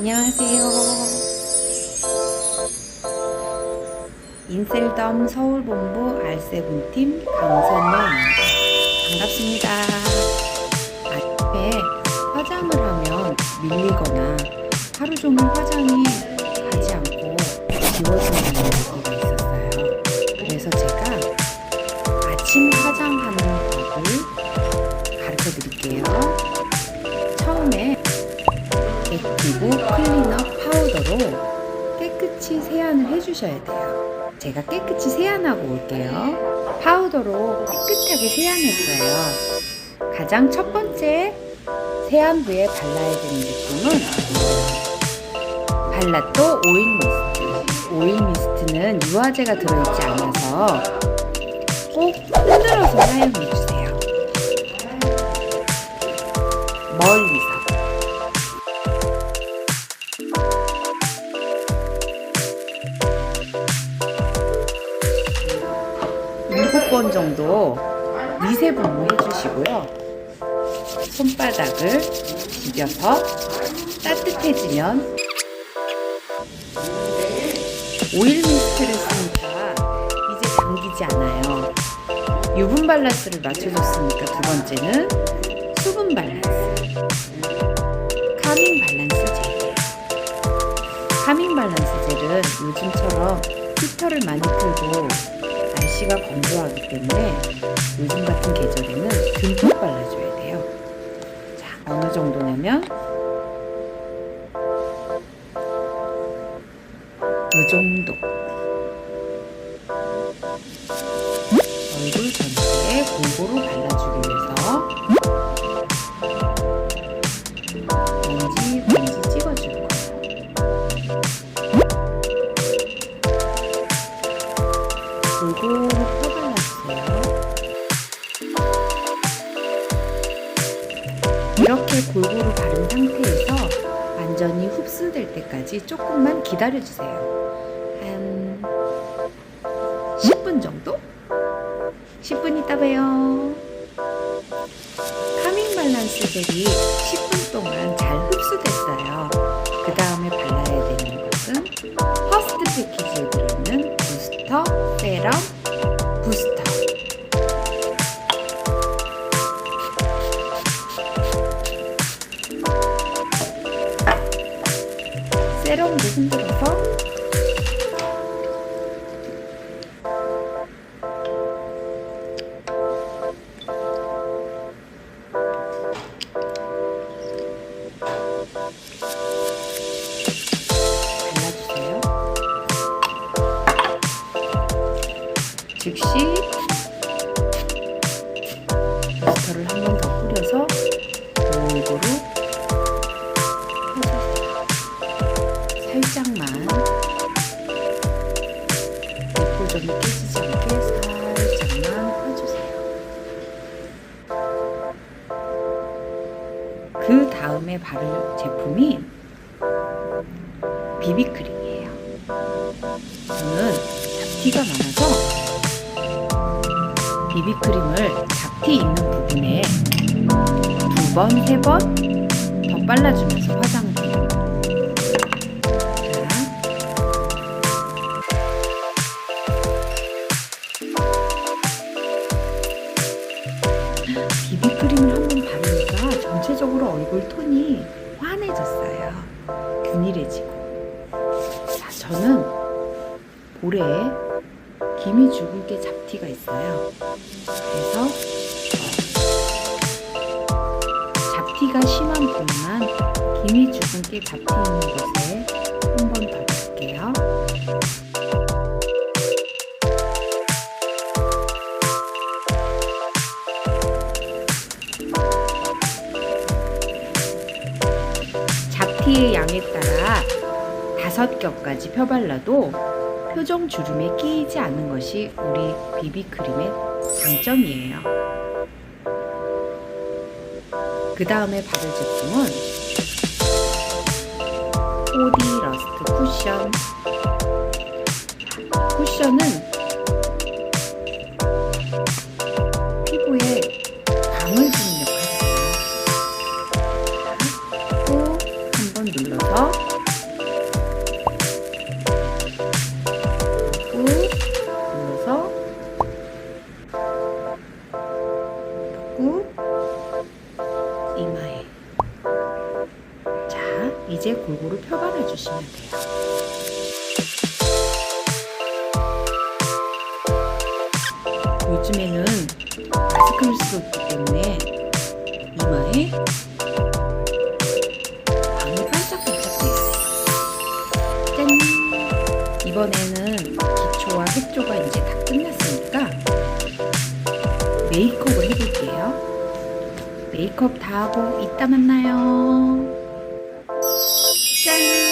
안녕하세요. 인셀덤 서울본부 R7팀 강선녀입니다. 반갑습니다. 앞에 화장을 하면 밀리거나 하루 종일 화장이 가지 않고 지워지는 경우가 있었어요. 그래서 제가 아침 화장하는 법을 가르쳐 드릴게요. 액티브 클린업 파우더로 깨끗이 세안을 해주셔야 돼요. 제가 깨끗이 세안하고 올게요. 파우더로 깨끗하게 세안했어요. 가장 첫 번째 세안 후에 발라야 되는 제품은 발라또 오일 미스트. 오일 미스트는 유화제가 들어있지 않아서 꼭 흔들어서 사용해주세요. 멀리 서. 일곱 번 정도 미세 분무 해주시고요. 손바닥을 비벼서 따뜻해지면 오일 미스트를 쓰니까 이제 당기지 않아요. 유분 밸런스를 맞춰줬으니까 두 번째는 수분 밸런스. 카밍 밸런스 젤. 카밍 밸런스 젤은 요즘처럼 히터를 많이 틀고 날씨가 건조하기 때문에 요즘 같은 계절에는 듬뿍 발라줘야 돼요. 자, 어느 정도냐면 이 정도. 얼굴 전체에 골고루 발라주기 위해서 골고루 펴발라주세요. 이렇게 골고루 바른 상태에서 완전히 흡수될 때까지 조금만 기다려주세요. 한 10분 정도? 10분 있다 봐요. 카밍 밸런스 젤이 10분 동안 발라주세요. 즉시 버스터를 한 번 더 뿌려서 골고루 펴주세요. 살짝만 예쁘점이 깨지지 않게 살짝만 펴주세요. 그 다음에 바를 제품이 비비크림이에요. 저는 잡티가 많아서 비비크림을 잡티 있는 부분에 두 번, 세 번 더 발라주면서 화장을 해요. 자, 비비크림을 한번 바르니까 전체적으로 얼굴 톤이 환해졌어요. 균일해지고. 자, 저는 볼에 김이 죽은 게 잡티가 있어요. 그래서 잡티가 심한 부분만 김이 죽은 게 잡티 있는 곳에 한 번더 볼게요. 잡티의 양에 따라 다섯 겹까지 펴발라도 표정 주름에 끼이지 않는 것이 우리 비비크림의 장점이에요. 그 다음에 바를 제품은 코디 러스트 쿠션. 쿠션은 골고루 펴발라 주시면 돼요. 요즘에는 마스크를 쓰고 있기 때문에 이마에 광이 반짝반짝해야 돼요. 짠! 이번에는 기초와 색조가 이제 다 끝났으니까 메이크업을 해볼게요. 메이크업 다 하고 이따 만나요. Send